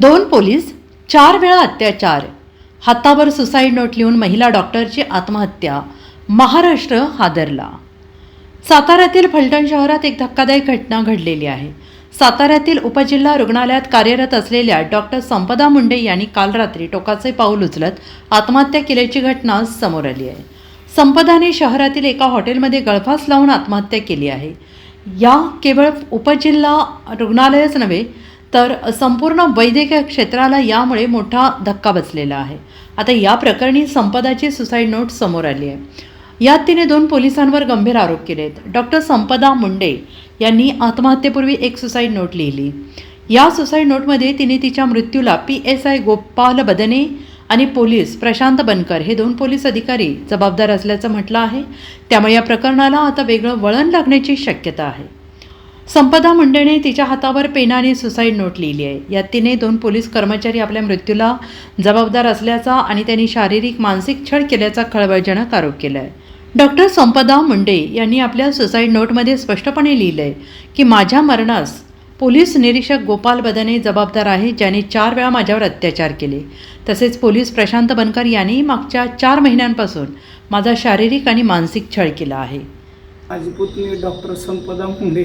दोन पोलीस चार वेळा अत्याचार. हातावर सुसाईड नोट लिहून महिला डॉक्टरची आत्महत्या. महाराष्ट्र हादरला. साताऱ्यातील फलटण शहरात एक धक्कादायक घटना घडलेली आहे. साताऱ्यातील उपजिल्हा रुग्णालयात कार्यरत असलेल्या डॉक्टर संपदा मुंडे यांनी काल रात्री टोकाचे पाऊल उचलत आत्महत्या केल्याची घटना समोर आली आहे. संपदाने शहरातील एका हॉटेलमध्ये गळफास लावून आत्महत्या केली आहे. या केवळ उपजिल्हा रुग्णालयच नव्हे तर संपूर्ण वैद्यकीय क्षेत्राला यामुळे मोठा धक्का बसलेला आहे. आता या प्रकरणी संपदाची सुसाईड नोट समोर आली आहे. यात तिने दोन पोलिसांवर गंभीर आरोप केले आहेत डॉक्टर संपदा मुंडे यांनी आत्महत्येपूर्वी एक सुसाईड नोट लिहिली. या सुसाईड नोटमध्ये तिने तिच्या मृत्यूला P S I Gopal Badne आणि पोलीस प्रशांत बनकर हे दोन पोलीस अधिकारी जबाबदार असल्याचं म्हटलं आहे. त्यामुळे या प्रकरणाला आता वेगळं वळण लागण्याची शक्यता आहे. संपदा मुंडेने तिच्या हातावर पेनाने सुसाईड नोट लिहिली आहे. यात तिने दोन पोलीस कर्मचारी आपल्या मृत्यूला जबाबदार असल्याचा आणि त्यांनी शारीरिक मानसिक छळ केल्याचा खळबळजनक आरोप केला आहे डॉक्टर संपदा मुंडे यांनी आपल्या सुसाईड नोटमध्ये स्पष्टपणे लिहिलं आहे की माझ्या मरणास पोलीस निरीक्षक गोपाल बदने जबाबदार आहे ज्याने चार वेळा माझ्यावर अत्याचार केले. तसेच पोलीस प्रशांत बनकर यांनी मागच्या चार महिन्यांपासून माझा शारीरिक आणि मानसिक छळ केला आहे. माझी पुतणी डॉक्टर संपदा मुंडे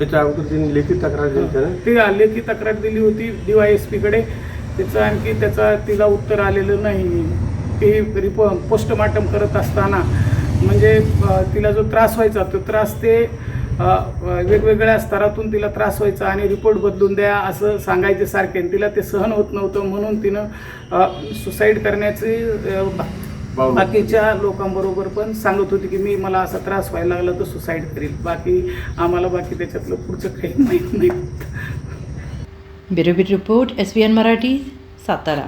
त्याच्या अगोदर त्यांनी लेखी तक्रार दिली होती ना? ती लेखी तक्रार दिली होती डीवाय एस पीकडे त्याचं आणखी त्याचा तिला उत्तर आलेलं नाही. की रिपो पोस्टमार्टम करत असताना म्हणजे अ, तिला जो त्रास व्हायचा तो त्रास ते अ, अ, वेगवेगळ्या स्तरातून तिला त्रास व्हायचा आणि रिपोर्ट बदलून द्या असं सांगायचे सारखे. आणि तिला ते सहन होत नव्हतं म्हणून तिनं सुसाईड करण्याची अ, बाकीच्या लोकांबरोबर पण सांगत होती की मी मला असा त्रास व्हायला लागला तर सुसाईड करील. बाकी आम्हाला बाकी त्याच्यातलं पुढचं काही माहीत नाही. Bureau report S B N Marathi Satara.